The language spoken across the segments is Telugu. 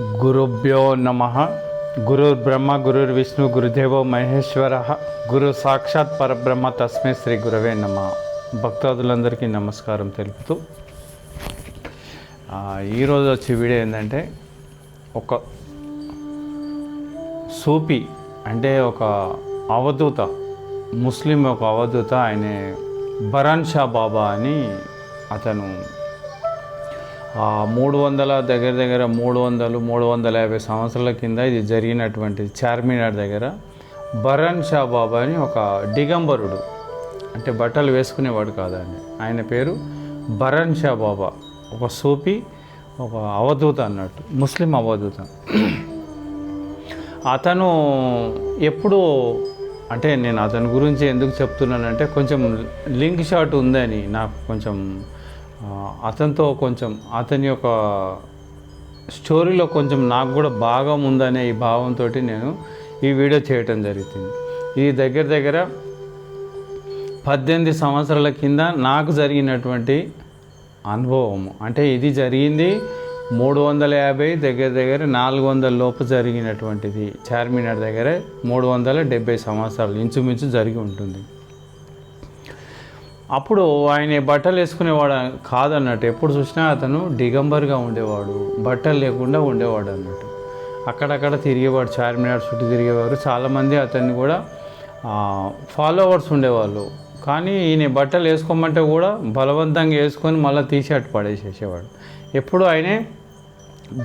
గురుభ్యో నమ. గురుర్ బ్రహ్మ గురుర్ విష్ణు గురుదేవో మహేశ్వర. గురు సాక్షాత్ పరబ్రహ్మ తస్మే శ్రీ గురవే నమ. భక్తాదులందరికీ నమస్కారం తెలుపుతూ ఈరోజు వచ్చే వీడియో ఏంటంటే ఒక సూపి అంటే ఒక అవధూత ముస్లిం ఒక అవధూత ఆయన బరాన్ షా బాబా అని అతను మూడు వందల దగ్గర దగ్గర మూడు వందలు మూడు వందల యాభై సంవత్సరాల కింద ఇది జరిగినటువంటి చార్మినార్ దగ్గర బరన్ షా బాబా అని ఒక దిగంబరుడు అంటే బట్టలు వేసుకునేవాడు కాదండి. ఆయన పేరు బరన్ షా బాబా. ఒక సూఫీ ఒక అవధూత అన్నట్టు ముస్లిం అవధూత. అతను ఎప్పుడూ అంటే నేను అతని గురించి ఎందుకు చెప్తున్నానంటే కొంచెం లింక్ షాట్ ఉందని నాకు కొంచెం అతనితో కొంచెం అతని యొక్క స్టోరీలో కొంచెం నాకు కూడా భాగం ఉందనే ఈ భావంతో నేను ఈ వీడియో చేయటం జరుగుతుంది ఇది దగ్గర దగ్గర పద్దెనిమిది సంవత్సరాల కింద నాకు జరిగినటువంటి అనుభవం అంటే ఇది జరిగింది మూడు వందల యాభై దగ్గర దగ్గర నాలుగు వందల లోపు జరిగినటువంటిది. చార్మినార్ దగ్గర మూడు వందల డెబ్బై సంవత్సరాలు ఇంచుమించు జరిగి ఉంటుంది. అప్పుడు ఆయన బట్టలు వేసుకునేవాడు కాదన్నట్టు. ఎప్పుడు చూసినా అతను డిగంబర్గా ఉండేవాడు. బట్టలు లేకుండా ఉండేవాడు అన్నట్టు. అక్కడక్కడ తిరిగేవాడు చార్మినార్ చుట్టూ తిరిగేవారు. చాలామంది అతన్ని కూడా ఫాలోవర్స్ ఉండేవాళ్ళు. కానీ ఈయన బట్టలు వేసుకోమంటే కూడా బలవంతంగా వేసుకొని మళ్ళీ తీసేట్టు పడేసేసేవాడు. ఎప్పుడు ఆయనే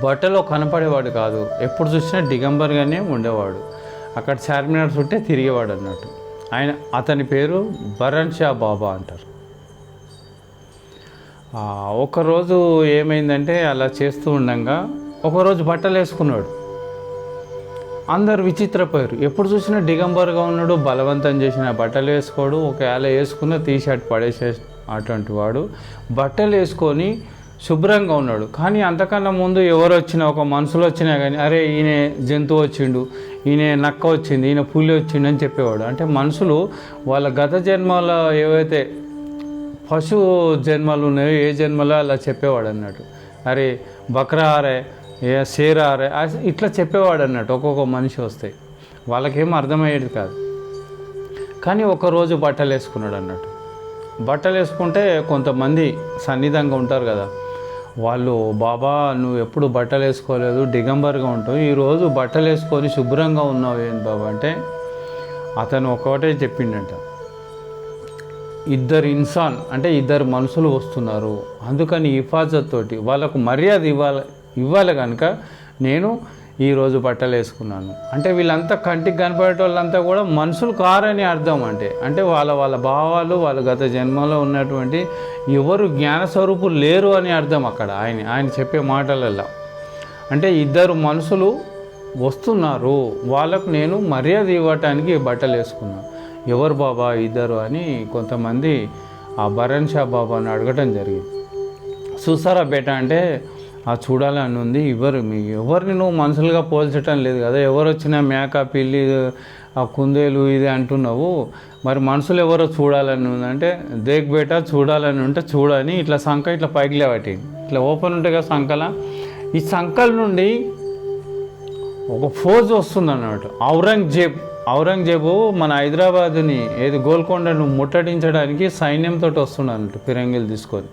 బట్టలో కనపడేవాడు కాదు. ఎప్పుడు చూసినా డిగంబర్గానే ఉండేవాడు. అక్కడ చార్మినార్ చుట్టే తిరిగేవాడు అన్నట్టు. ఆయన అతని పేరు బరన్ షా బాబా అంటారు. ఒకరోజు ఏమైందంటే అలా చేస్తూ ఉండగా ఒకరోజు బట్టలు వేసుకున్నాడు. అందరు విచిత్రపోయారు. ఎప్పుడు చూసినా డిగంబర్గా ఉన్నాడు బలవంతం చేసిన బట్టలు వేసుకోడు ఒకవేళ వేసుకున్న టీ షర్ట్ పడేసే అటువంటి వాడు. బట్టలు వేసుకొని శుభ్రంగా ఉన్నాడు. కానీ అంతకన్నా ముందు ఎవరు వచ్చినా ఒక మనుషులు వచ్చినా కానీ అరే ఈయన జంతువు వచ్చిండు ఈయన నక్క వచ్చింది ఈయన పులి వచ్చింది అని చెప్పేవాడు. అంటే మనుషులు వాళ్ళ గత జన్మల ఏవైతే పశు జన్మలు ఉన్నాయో ఏ జన్మలో అలా చెప్పేవాడు అన్నట్టు. అరే బక్రా ఆరే ఏ షేర్ ఆరే ఇట్లా చెప్పేవాడు అన్నట్టు ఒక్కొక్క మనిషి వస్తే. వాళ్ళకేం అర్థమయ్యేది కాదు. కానీ ఒకరోజు బట్టలు వేసుకున్నాడు అన్నట్టు. బట్టలు వేసుకుంటే కొంతమంది సన్నిధంగా ఉంటారు కదా వాళ్ళు బాబా నువ్వు ఎప్పుడు బట్టలు వేసుకోలేదు దిగంబర్గా ఉంటావు. ఈరోజు బట్టలు వేసుకొని శుభ్రంగా ఉన్నావు ఏంటి బాబా? అంటే అతను ఒకటే చెప్పిండంట. ఇద్దరు ఇన్సాన్ అంటే ఇద్దరు మనుషులు వస్తున్నారు. అందుకని హిఫాజత్ తోటి వాళ్ళకు మర్యాద ఇవ్వాలి ఇవ్వాలి కనుక నేను ఈరోజు బట్టలు వేసుకున్నాను. అంటే వీళ్ళంతా కంటికి కనపడే వాళ్ళంతా కూడా మనుషులు కారని అర్థం అంటే. అంటే వాళ్ళ వాళ్ళ భావాలు వాళ్ళ గత జన్మలో ఉన్నటువంటి ఎవరు జ్ఞాన స్వరూపులు లేరు అని అర్థం అక్కడ. ఆయన ఆయన చెప్పే మాటలలో అంటే ఇద్దరు మనుషులు వస్తున్నారు. వాళ్ళకు నేను మర్యాద ఇవ్వటానికి బట్టలు వేసుకున్నాను ఎవరు బాబా ఇద్దరు అని కొంతమంది ఆ బరన్ షా బాబాను అడగటం జరిగింది. చూసారా బేట అంటే చూడాలని ఉంది. ఎవరు మీ ఎవరిని నువ్వు మనుషులుగా పోల్చటం లేదు కదా. ఎవరు వచ్చినా మేక పిల్లి ఆ కుందేలు ఇది అంటున్నావు. మరి మనుషులు ఎవరో చూడాలని ఉందంటే దేక్ బేట చూడాలని ఉంటే చూడని ఇట్లా సంఖ ఇట్లా పైకి లేవటి. ఇట్లా ఓపెన్ ఉంటాయి కదా సంఖల. ఈ సంఖల నుండి ఒక ఫోజ్ వస్తుంది అన్నమాట. ఔరంగజేబ్ ఔరంగజేబు మన హైదరాబాద్ని ఏది గోల్కొండను ముట్టడించడానికి సైన్యంతో వస్తున్నాడు అన్నట్టు ఫిరంగిలు తీసుకొని.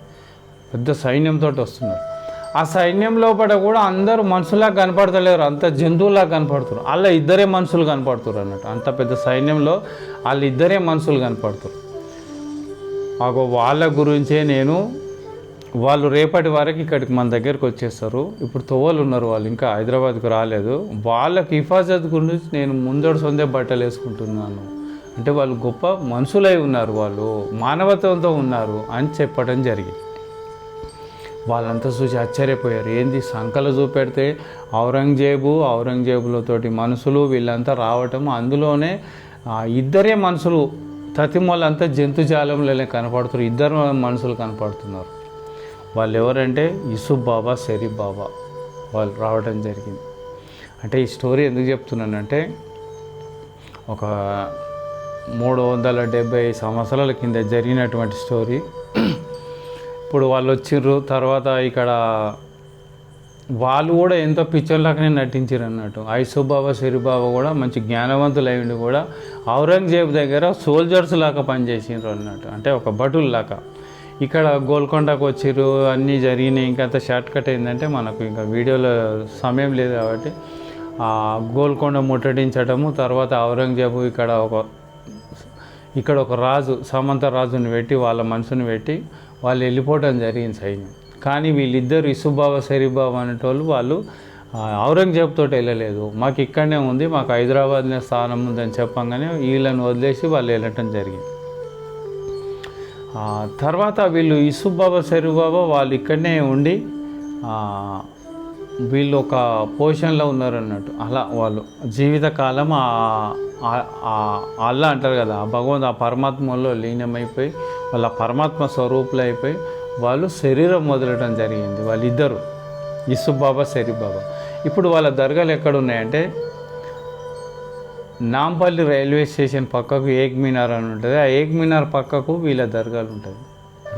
పెద్ద సైన్యంతో వస్తున్నారు. ఆ సైన్యం లోపల కూడా అందరూ మనుషులా కనపడతలేరు. అంత జంతువులా కనపడుతున్నారు అలా ఇద్దరే మనుషులు కనపడుతున్నారు అన్నట్టు. అంత పెద్ద సైన్యంలో వాళ్ళు ఇద్దరే మనుషులు కనపడుతారు. మాకు వాళ్ళ గురించే నేను వాళ్ళు రేపటి వరకు ఇక్కడికి మన దగ్గరికి వచ్చేస్తారు. ఇప్పుడు తోవలు ఉన్నారు వాళ్ళు ఇంకా హైదరాబాద్కు రాలేదు. వాళ్ళకి హిఫాజత్ గురించి నేను ముందడు సొందే బట్టలు వేసుకుంటున్నాను. అంటే వాళ్ళు గొప్ప మనుషులై ఉన్నారు వాళ్ళు మానవత్వంతో ఉన్నారు అని చెప్పడం జరిగింది. వాళ్ళంతా చూసి ఆశ్చర్యపోయారు. ఏంది సంకలు చూపెడితే ఔరంగజేబు ఔరంగజేబులతోటి మనుషులు వీళ్ళంతా రావటం అందులోనే ఇద్దరే మనుషులు తతిమూలంతా జంతుజాలంలోనే కనపడుతున్నారు ఇద్దరు మనుషులు కనపడుతున్నారు. వాళ్ళు ఎవరంటే యూసుఫ్ బాబా షరీఫ్ బాబా వాళ్ళు రావడం జరిగింది. అంటే ఈ స్టోరీ ఎందుకు చెప్తున్నానంటే ఒక మూడు వందల డెబ్భై సంవత్సరాల కింద జరిగినటువంటి స్టోరీ. ఇప్పుడు వాళ్ళు వచ్చిర్రు తర్వాత ఇక్కడ వాళ్ళు కూడా ఎంతో పిక్చర్లాగానే నటించారు అన్నట్టు. ఐసుబాబా సిరిబాబా కూడా మంచి జ్ఞానవంతులు అయ్యిండు కూడా ఔరంగజేబ్ దగ్గర సోల్జర్స్ లాగా పనిచేసిండ్రు అన్నట్టు. అంటే ఒక భటులు లాగా. ఇక్కడ గోల్కొండకు వచ్చిర్రు అన్నీ జరిగినాయి. ఇంకా అంత షార్ట్ కట్ ఏంటంటే మనకు ఇంకా వీడియోలో సమయం లేదు కాబట్టి గోల్కొండ ముట్టడించడము తర్వాత ఔరంగజేబు ఇక్కడ ఒక ఇక్కడ ఒక రాజు సామంత రాజుని పెట్టి వాళ్ళ మనసుని పెట్టి వాళ్ళు వెళ్ళిపోవడం జరిగింది సైన్యం. కానీ వీళ్ళిద్దరు ఇసుబాబా సరిబాబా అనేటోళ్ళు వాళ్ళు ఆ, ఔరంగజేబ్ తోటి వెళ్ళలేదు. మాకు ఇక్కడనే ఉంది మాకు హైదరాబాద్లో స్థానం ఉందని చెప్పంగానే వీళ్ళని వదిలేసి వాళ్ళు వెళ్ళటం జరిగింది. తర్వాత వీళ్ళు ఇసుబాబా సరిబాబా వాళ్ళు ఇక్కడనే ఉండి వీళ్ళు ఒక పొజిషన్లో ఉన్నారు అన్నట్టు అలా వాళ్ళు. జీవితకాలం అల్లా అంటారు కదా ఆ భగవంతు ఆ పరమాత్మలో లీనమైపోయి వాళ్ళ పరమాత్మ స్వరూపులు అయిపోయి వాళ్ళు శరీరం వదలడం జరిగింది. వాళ్ళిద్దరు. ఇసుబాబా బాబా ఇప్పుడు వాళ్ళ దర్గాలు ఎక్కడున్నాయంటే నాంపల్లి రైల్వే స్టేషన్ పక్కకు ఏక్ మినార్ అని ఉంటుంది. ఆ ఏక్ మినార్ పక్కకు వీళ్ళ దర్గాలు ఉంటుంది.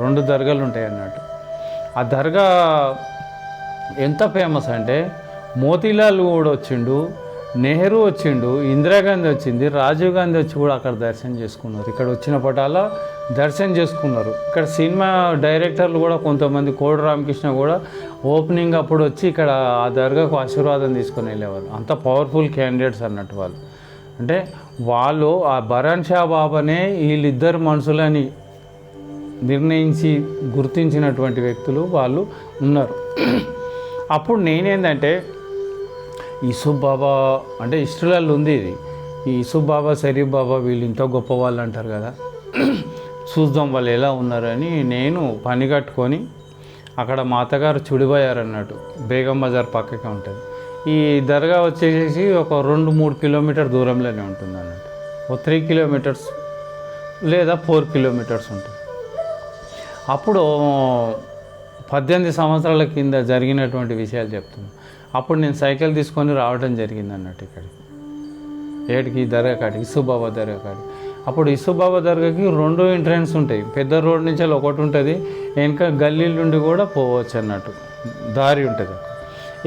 రెండు దర్గాలు ఉంటాయి అన్నట్టు ఆ దర్గా ఎంత ఫేమస్ అంటే మోతీలాల్ కూడా వచ్చిండు నెహ్రూ వచ్చిండు ఇందిరాగాంధీ వచ్చింది రాజీవ్ గాంధీ వచ్చి కూడా అక్కడ దర్శనం చేసుకున్నారు. ఇక్కడ వచ్చిన పటాల దర్శనం చేసుకున్నారు. ఇక్కడ సినిమా డైరెక్టర్లు కూడా కొంతమంది కోడి రామకృష్ణ కూడా ఓపెనింగ్ అప్పుడు వచ్చి ఇక్కడ ఆ దర్గాకు ఆశీర్వాదం తీసుకొని వెళ్ళేవారు. అంత పవర్ఫుల్ క్యాండిడేట్స్ అన్నట్టు వాళ్ళు. అంటే వాళ్ళు ఆ భరణ్ షా బాబానే వీళ్ళిద్దరు మనుషులని నిర్ణయించి గుర్తించినటువంటి వ్యక్తులు వాళ్ళు ఉన్నారు. అప్పుడు నేనేందంటే యూసుఫ్ బాబా అంటే ఇష్టలలో ఉంది ఇది. ఈ యూసుఫ్ బాబా షరీఫ్ బాబా వీళ్ళు ఇంత గొప్ప వాళ్ళు అంటారు కదా. చూద్దాం వాళ్ళు ఎలా ఉన్నారని నేను పని కట్టుకొని అక్కడ మా అత్తగారు చుడిపోయారు అన్నట్టు బేగం బజార్ పక్కకే ఉంటుంది. ఈ దర్గా వచ్చేసి ఒక రెండు మూడు కిలోమీటర్ దూరంలోనే ఉంటుంది అన్నట్టు ఒక త్రీ కిలోమీటర్స్ లేదా ఫోర్ కిలోమీటర్స్ ఉంటుంది. అప్పుడు పద్దెనిమిది సంవత్సరాల కింద జరిగినటువంటి విషయాలు చెప్తున్నాను అప్పుడు నేను సైకిల్ తీసుకొని రావడం జరిగింది అన్నట్టు ఇక్కడికి. ఏడికి దర్గా కాడికి ఇసుబాబా దర్గా కాడికి. అప్పుడు ఇసుబాబా దర్గాకి రెండు ఎంట్రన్స్ ఉంటాయి. పెద్ద రోడ్ నుంచి అలా ఒకటి ఉంటుంది. వెనక గల్లీ నుండి కూడా పోవచ్చు అన్నట్టు. దారి ఉంటుంది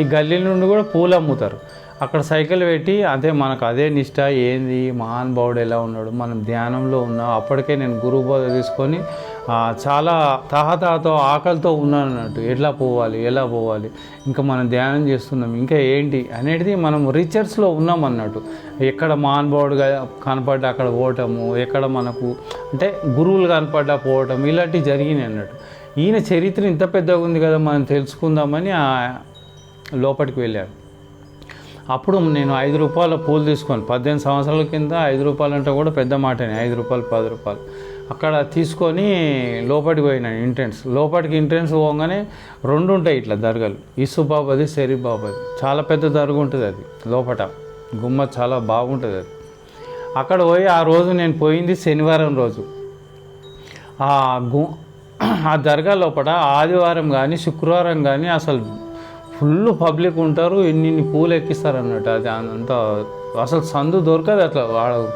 ఈ గల్లీ నుండి కూడా పూలు అమ్ముతారు. అక్కడ సైకిల్ పెట్టి అదే మనకు అదే నిష్ట ఏంది మహానుభావుడు ఎలా ఉన్నాడు మనం ధ్యానంలో ఉన్నాం. అప్పటికే నేను గురువు బోధ తీసుకొని చాలా తహతహతో ఆకలితో ఉన్నాను అన్నట్టు ఎట్లా పోవాలి ఎలా పోవాలి? ఇంకా మనం ధ్యానం చేస్తున్నాం. ఇంకా ఏంటి? అనేది మనం రీచర్స్లో ఉన్నాం అన్నట్టు. ఎక్కడ మహానుభావుడుగా కనపడ్డా అక్కడ పోవటము ఎక్కడ మనకు అంటే గురువులు కనపడ్డా పోవటం ఇలాంటివి జరిగినాయి అన్నట్టు. ఈయన చరిత్ర ఇంత పెద్దగా ఉంది కదా మనం తెలుసుకుందామని ఆ లోపలికి వెళ్ళాను అప్పుడు నేను ఐదు రూపాయల పూలు తీసుకొని పద్దెనిమిది సంవత్సరాల కింద ఐదు రూపాయలు అంటే కూడా పెద్ద మాటనే. ఐదు రూపాయలు పది రూపాయలు. అక్కడ తీసుకొని లోపలికి పోయినాను ఎంట్రెన్స్ లోపలికి ఎంట్రెన్స్ పోగానే రెండు ఉంటాయి ఇట్లా దర్గాలు. ఇసుబాబాది బాబాది చాలా పెద్ద దర్గా ఉంటుంది అది లోపట. గుమ్మ చాలా బాగుంటుంది అది. అక్కడ పోయి ఆ రోజు నేను పోయింది శనివారం రోజు. ఆ గు ఆ దర్గా లోపల ఆదివారం కానీ శుక్రవారం కానీ అసలు ఫుల్ పబ్లిక్ ఉంటారు ఇన్ని పూలు ఎక్కిస్తారు అన్నట్టు అది అంత అసలు సందు దొరకదు అట్లా. వాడు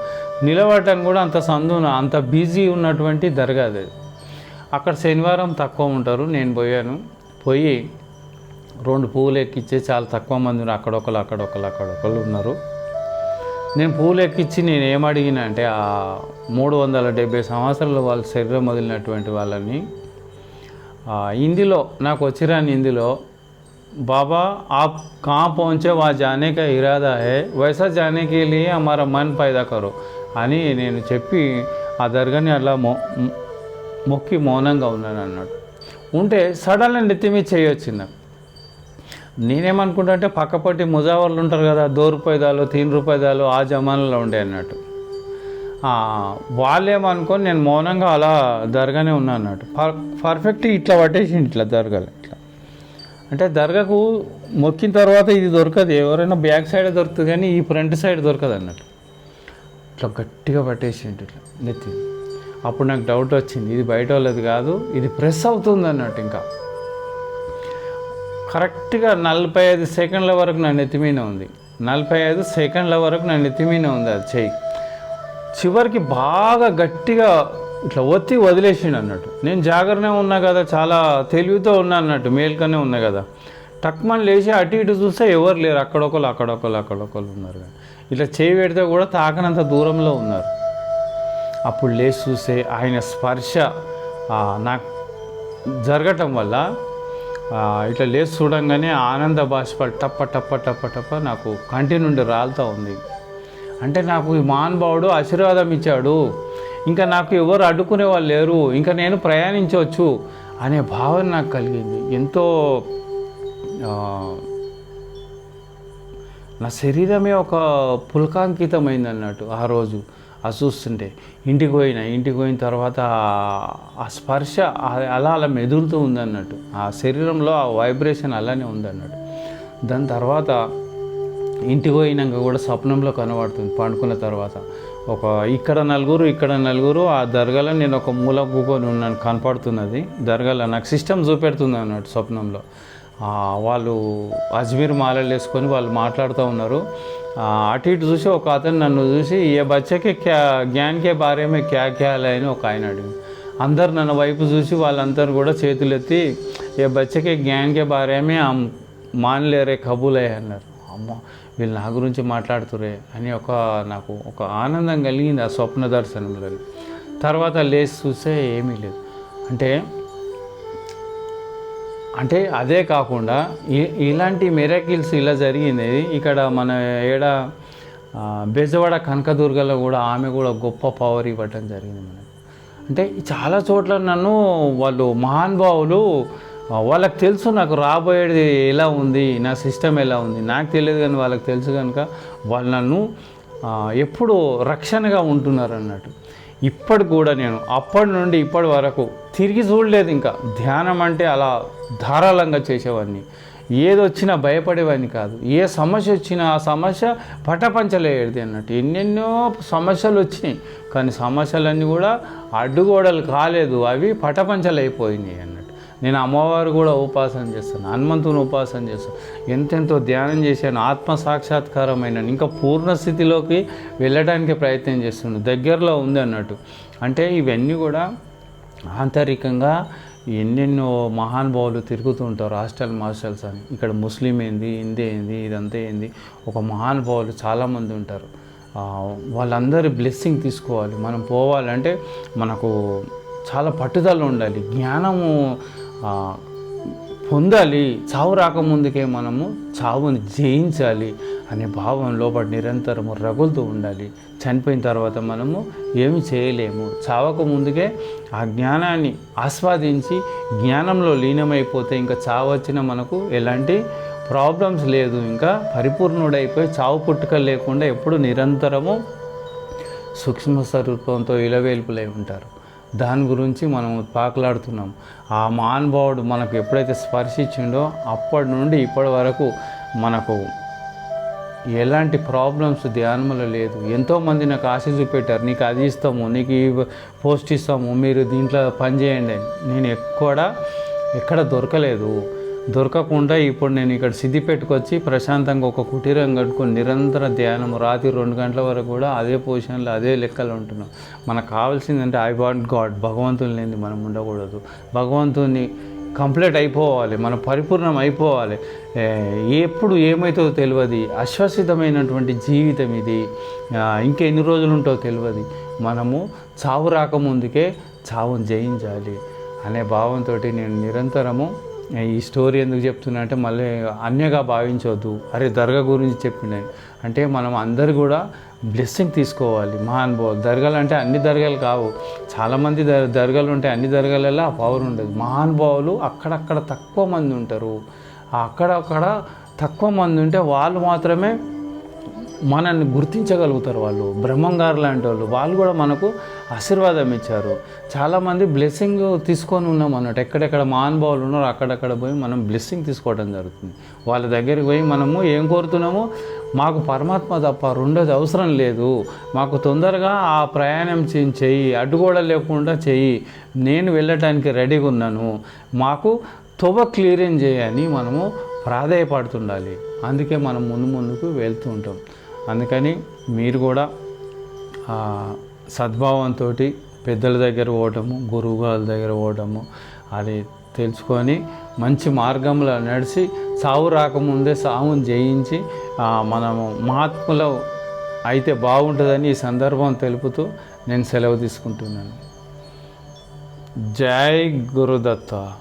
నిలబడటానికి కూడా అంత సందు ఉన్న- అంత బిజీ ఉన్నటువంటి దర్గా అది అక్కడ శనివారం తక్కువ ఉంటారు నేను పోయాను పోయి రెండు పువ్వులు ఎక్కించే చాలా తక్కువ మంది ఉన్నారు అక్కడొకరు అక్కడొకరు అక్కడొకరు ఉన్నారు నేను పూలు ఎక్కించి నేను ఏం అడిగిన అంటే ఆ మూడు వందల డెబ్బై సంవత్సరాలు వాళ్ళ శరీరం వదిలినటువంటి వాళ్ళని ఆ, హిందీలో నాకు వచ్చిరాని హిందీలో बाबा आप कहाँ पहुँचे वहाँ जाने का इरादा है वैसा जाने के लिए हमारा मन पैदा करो అని నేను చెప్పి ఆ దర్గాని అలా మొ మొక్కి మౌనంగా ఉన్నాను అన్నట్టు ఉంటే సడన్గా నెత్తిమీద చేయొచ్చింది నేనేమనుకుంటా అంటే పక్కపట్టి ముజావర్లు ఉంటారు కదా దో రూపాయిదాలు తీన్ రూపాయిదాలు ఆ జమానాలో ఉండే అన్నట్టు. వాళ్ళేమనుకొని నేను మౌనంగా అలా దర్గానే ఉన్నా అన్నట్టు. పర్ పర్ఫెక్ట్ ఇట్లా పట్టేసి ఇట్లా దర్గాలు ఇట్లా. అంటే దర్గాకు మొక్కిన తర్వాత ఇది దొరకదు. ఎవరైనా బ్యాక్ సైడ్ దొరుకుతుంది కానీ ఈ ఫ్రంట్ సైడ్ దొరకదు అన్నట్టు. ఇట్లా గట్టిగా పట్టేసిండు ఇట్లా నెత్తి. అప్పుడు నాకు డౌట్ వచ్చింది ఇది బయట వాళ్ళది కాదు ఇది ప్రెస్ అవుతుంది అన్నట్టు ఇంకా. కరెక్ట్గా నలభై ఐదు సెకండ్ల వరకు నా నెత్తి మీద ఉంది. నలభై ఐదు సెకండ్ల వరకు నా నెత్తి మీద ఉంది అది చెయ్యి. చివరికి బాగా గట్టిగా ఇట్లా ఒత్తి వదిలేసిండు అన్నట్టు. నేను జాగ్రత్తనే ఉన్నా కదా చాలా తెలివితో ఉన్నా అన్నట్టు మేల్కనే ఉన్నా కదా. టక్మన్ లేచి అటు ఇటు చూస్తే ఎవరు లేరు. అక్కడొకరు అక్కడొకరు అక్కడొకరు ఉన్నారు. కానీ ఇట్లా చేయి పెడితే కూడా తాకనంత దూరంలో ఉన్నారు. అప్పుడు లేచి చూసే ఆయన స్పర్శ నాకు జరగటం వల్ల ఇట్లా లేచి చూడంగానే ఆనంద బాష్పాలు టప్ప టప్ప టప్ప టప్ప నాకు కంటి నుండి రాలుతూ ఉంది. అంటే నాకు ఈ మహానుభావుడు ఆశీర్వాదం ఇచ్చాడు. ఇంకా నాకు ఎవరు అడ్డుకునే వాళ్ళు లేరు. ఇంకా నేను ప్రయాణించవచ్చు అనే భావన నాకు కలిగింది. ఎంతో నా శరీరమే ఒక పులకాంకితమైంది అన్నట్టు ఆ రోజు. ఆ చూస్తుంటే ఇంటికి పోయిన ఇంటికి పోయిన తర్వాత ఆ- స్పర్శ అలా అలా మెదులుతూ ఉందన్నట్టు. ఆ శరీరంలో ఆ వైబ్రేషన్ అలానే ఉందన్నట్టు. దాని తర్వాత ఇంటికి పోయినాక కూడా స్వప్నంలో కనబడుతుంది పండుకున్న తర్వాత. ఒక ఇక్కడ నలుగురు ఇక్కడ నలుగురు ఆ దర్గాలో నేను ఒక మూల కూకొని ఉన్నాను కనపడుతున్నది. దర్గాలో నాకు సిస్టమ్ చూపెడుతుంది అన్నట్టు స్వప్నంలో. వాళ్ళు అజ్మీర్ మాలలు వేసుకొని వాళ్ళు మాట్లాడుతూ ఉన్నారు. అటు ఇటు చూసి ఒక అతను నన్ను చూసి ఏ బచ్చకే క్యా జ్ఞాన్కే బారేమే క్యా క్యాలే అని ఒక ఆయన అడిగింది అందరు నన్ను వైపు చూసి వాళ్ళందరూ కూడా చేతులెత్తి ఏ బచ్చకే జ్ఞాన్కే బారేమే మానలేరే కబూలే అన్నారు. అమ్మ వీళ్ళు నా గురించి మాట్లాడుతురే అని ఒక నాకు ఒక ఆనందం కలిగింది ఆ స్వప్న దర్శనంలో. తర్వాత లేచి చూస్తే ఏమీ లేదు. అంటే అంటే అదే కాకుండా ఇలాంటి మెరాకిల్స్ ఇలా జరిగింది ఇక్కడ మన ఏడ బెజవాడ కనకదుర్గలో కూడా ఆమె కూడా గొప్ప పవర్ ఇవ్వటం జరిగింది మనకి. అంటే చాలా చోట్ల నన్ను వాళ్ళు మహానుభావులు వాళ్ళకి తెలుసు నాకు రాబోయేది ఎలా ఉంది నా సిస్టమ్ ఎలా ఉంది. నాకు తెలియదు కానీ వాళ్ళకి తెలుసు కనుక వాళ్ళు నన్ను ఎప్పుడు రక్షణగా ఉంటున్నారు అన్నట్టు. ఇప్పటి కూడా నేను అప్పటి నుండి ఇప్పటి వరకు తిరిగి చూడలేదు ఇంకా. ధ్యానం అంటే అలా ధారాళంగా చేసేవాడిని. ఏదొచ్చినా భయపడేవాడిని కాదు. ఏ సమస్య వచ్చినా ఆ సమస్య పటపంచలేది అన్నట్టు. ఎన్నెన్నో సమస్యలు వచ్చినాయి. కానీ సమస్యలన్నీ కూడా అడ్డుగోడలు కాలేదు. అవి పటపంచలైపోయినాయి అన్నట్టు. నేను అమ్మవారు కూడా ఉపాసన చేస్తాను హనుమంతుని ఉపాసన చేస్తాను. ఎంతెంతో ధ్యానం చేశాను ఆత్మ సాక్షాత్కారమైన ఇంకా పూర్ణ స్థితిలోకి వెళ్ళడానికి ప్రయత్నం చేస్తున్నాను. దగ్గరలో ఉంది అన్నట్టు. అంటే ఇవన్నీ కూడా ఆంతరికంగా ఎన్నెన్నో మహానుభావులు తిరుగుతూ ఉంటారు హాస్టల్ మాస్టర్స్ అని. ఇక్కడ ముస్లిం ఏంది హిందీ ఏంది ఇదంతా ఏంది. ఒక మహానుభావులు చాలామంది ఉంటారు. వాళ్ళందరి బ్లెస్సింగ్ తీసుకోవాలి. మనం పోవాలంటే మనకు చాలా పట్టుదల ఉండాలి. జ్ఞానము పొందాలి చావు రాకముందుకే మనము చావుని జయించాలి అనే భావం లోపల నిరంతరము రగులుతూ ఉండాలి. చనిపోయిన తర్వాత మనము ఏమి చేయలేము. చావక ముందుకే ఆ జ్ఞానాన్ని ఆస్వాదించి జ్ఞానంలో లీనమైపోతే ఇంకా చావచ్చిన వచ్చిన మనకు ఎలాంటి ప్రాబ్లమ్స్ లేదు. ఇంకా పరిపూర్ణుడైపోయి చావు పుట్టుక లేకుండా ఎప్పుడు నిరంతరము సూక్ష్మ స్వరూపంతో ఇలవేల్పులై ఉంటారు. దాని గురించి మనం పాకులాడుతున్నాం. ఆ మహానుభావుడు మనకు ఎప్పుడైతే స్పర్శించిండో అప్పటి నుండి ఇప్పటి వరకు మనకు ఎలాంటి ప్రాబ్లమ్స్ ధ్యానంలో లేదు. ఎంతోమంది నాకు ఆశ చూపెట్టారు. నీకు అది ఇస్తాము నీకు పోస్ట్ ఇస్తాము మీరు దీంట్లో పని చేయండి అని నేను ఎక్కడ ఎక్కడ దొరకలేదు. దొరకకుండా ఇప్పుడు నేను ఇక్కడ సిద్దిపేటకు వచ్చి ప్రశాంతంగా ఒక కుటీరం కట్టుకొని నిరంతర ధ్యానం రాత్రి రెండు గంటల వరకు కూడా అదే పొజిషన్లో అదే లెక్కలు ఉంటున్నాం. మనకు కావాల్సిందంటే ఐ వాంట్ గాడ్ భగవంతుని లేని మనం ఉండకూడదు. భగవంతుని కంప్లీట్ అయిపోవాలి మనం పరిపూర్ణం అయిపోవాలి. ఎప్పుడు ఏమవుతుందో తెలియదు. అశ్వసితమైనటువంటి జీవితం ఇది. ఇంకెన్ని రోజులు ఉంటో తెలియదు. మనము చావు రాకముందుకే చావును జయించాలి అనే భావంతో నేను నిరంతరము ఈ స్టోరీ ఎందుకు చెప్తున్నా అంటే మళ్ళీ అన్యగా భావించవద్దు అరే దర్గా గురించి చెప్పినాయి అంటే మనం అందరు కూడా బ్లెస్సింగ్ తీసుకోవాలి. మహానుభావులు దర్గాలు అంటే అన్ని దర్గాలు కావు. చాలామంది దర్ దర్గాలు ఉంటాయి అన్ని దర్గాలలో ఆ పవర్ ఉండదు. మహానుభావులు అక్కడక్కడ తక్కువ మంది ఉంటారు. అక్కడక్కడ తక్కువ మంది ఉంటే వాళ్ళు మాత్రమే మనల్ని గుర్తించగలుగుతారు వాళ్ళు. బ్రహ్మంగారు లాంటి వాళ్ళు. వాళ్ళు కూడా మనకు ఆశీర్వాదం ఇచ్చారు. చాలామంది బ్లెస్సింగ్ తీసుకొని ఉన్నాం అన్నట్టు. ఎక్కడెక్కడ మహానుభావులు ఉన్నారో అక్కడక్కడ పోయి మనం బ్లెస్సింగ్ తీసుకోవడం జరుగుతుంది. వాళ్ళ దగ్గరికి పోయి మనము ఏం కోరుతున్నామో మాకు పరమాత్మ తప్ప రెండోది అవసరం లేదు. మాకు తొందరగా ఆ ప్రయాణం చే- చెయ్యి అడ్డుగోడ లేకుండా చెయ్యి నేను వెళ్ళటానికి రెడీగా ఉన్నాను. మాకు తొవ క్లియరింగ్ చేయని మనము ప్రాధాయపడుతుండాలి. అందుకే మనం ముందు ముందుకు వెళ్తూ ఉంటాం. అందుకని మీరు కూడా సద్భావంతో పెద్దల దగ్గర పోవటము గురువుగారి దగ్గర పోవటము అది తెలుసుకొని మంచి మార్గంలో నడిచి సావు రాకముందే సావును జయించి మనము మహాత్ములు అయితే బాగుంటుందని ఈ సందర్భం తెలుపుతూ నేను సెలవు తీసుకుంటున్నాను. జై గురుదత్త.